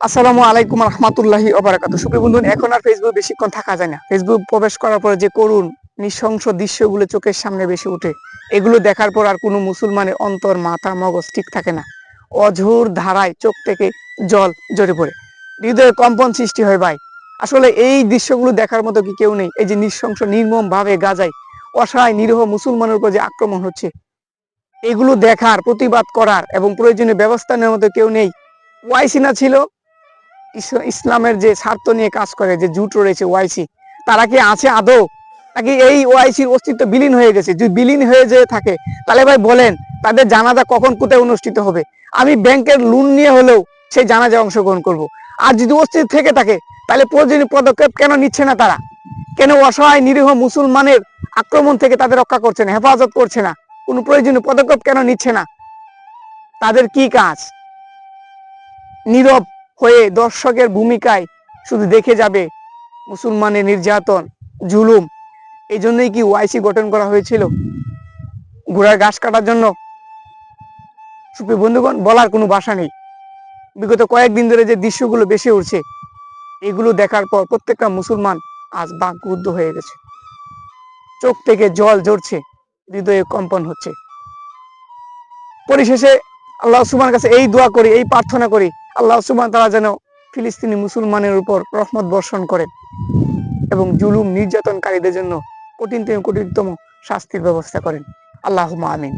আসসালামু আলাইকুম রহমতুল্লাহি অবরাকাত সুপ্রিয় বন্ধু, এখন আর ফেসবুক বেশিক্ষণ থাকা যায় না। ফেসবুক প্রবেশ করার পরে যে করুণ, নৃশংস দৃশ্যগুলো চোখের সামনে বেশি ওঠে, এগুলো দেখার পর আর কোনো মুসলমানের অন্তর, মাথা, মগজ ঠিক থাকে না। অঝোর ধারায় চোখ থেকে জল জড়ে পড়ে। হৃদয়ে কম্পন সৃষ্টি হয় ভাই। আসলে এই দৃশ্যগুলো দেখার মতো কি কেউ নেই। এই যে নৃশংস নির্মম ভাবে গাজায় অসহায়, নিরীহ মুসলমানের উপর যে আক্রমণ হচ্ছে, এগুলো দেখার, প্রতিবাদ করার এবং প্রয়োজনীয় ব্যবস্থা নেওয়ার মতো কেউ নেই। ওয়াইসিনা ছিল ইসলামের যে স্বার্থ নিয়ে কাজ করে, যে জুট রয়েছে ওয়াইসি তারা কি আছে আদৌ? নাকি এই ওয়াইসির অস্তিত্ব বিলীন হয়ে গেছে? যদি বিলীন হয়ে যেয়ে থাকে, তাহলে ভাই বলেন, তাদের জানাজা কখন কোথায় অনুষ্ঠিত হবে? আমি ব্যাংকের লোন নিয়ে হলেও সেই জানাজায় অংশগ্রহণ করব। আর যদি অস্তিত্ব থেকে থাকে, তাহলে প্রয়োজনীয় পদক্ষেপ কেন নিচ্ছে না তারা? কেন অসহায়, নিরীহ মুসলমানের আক্রমণ থেকে তাদের রক্ষা করছে না, হেফাজত করছে না? কোনো প্রয়োজনীয় পদক্ষেপ কেন নিচ্ছে না? তাদের কি কাজ? নীরব হয়ে দর্শকের ভূমিকায় শুধু দেখে যাবে মুসলমানের নির্যাতন, জুলুম। এই জন্যই কি ওয়াইসি গঠন করা হয়েছিল? ঘোড়ার ঘাস কাটার জন্য? সুপ্রিয় বন্ধুগণ, বলার কোনো ভাষা নেই। বিগত কয়েকদিন ধরে যে দৃশ্যগুলো বেশি উঠছে এগুলো দেখার পর প্রত্যেকটা মুসলমান আজ বাকরুদ্ধ হয়ে গেছে। চোখ থেকে জল ঝরছে, হৃদয়ে কম্পন হচ্ছে। পরিশেষে আল্লাহ সুবহানের কাছে এই দোয়া করি, এই প্রার্থনা করি আল্লাহ সুবান তারা যেন ফিলিস্তিনি মুসলমানের উপর রহমত বর্ষণ করেন এবং জুলুম, নির্যাতনকারীদের জন্য কঠিন থেকে কঠিনতম শাস্তির ব্যবস্থা করেন। আল্লাহ আমিন।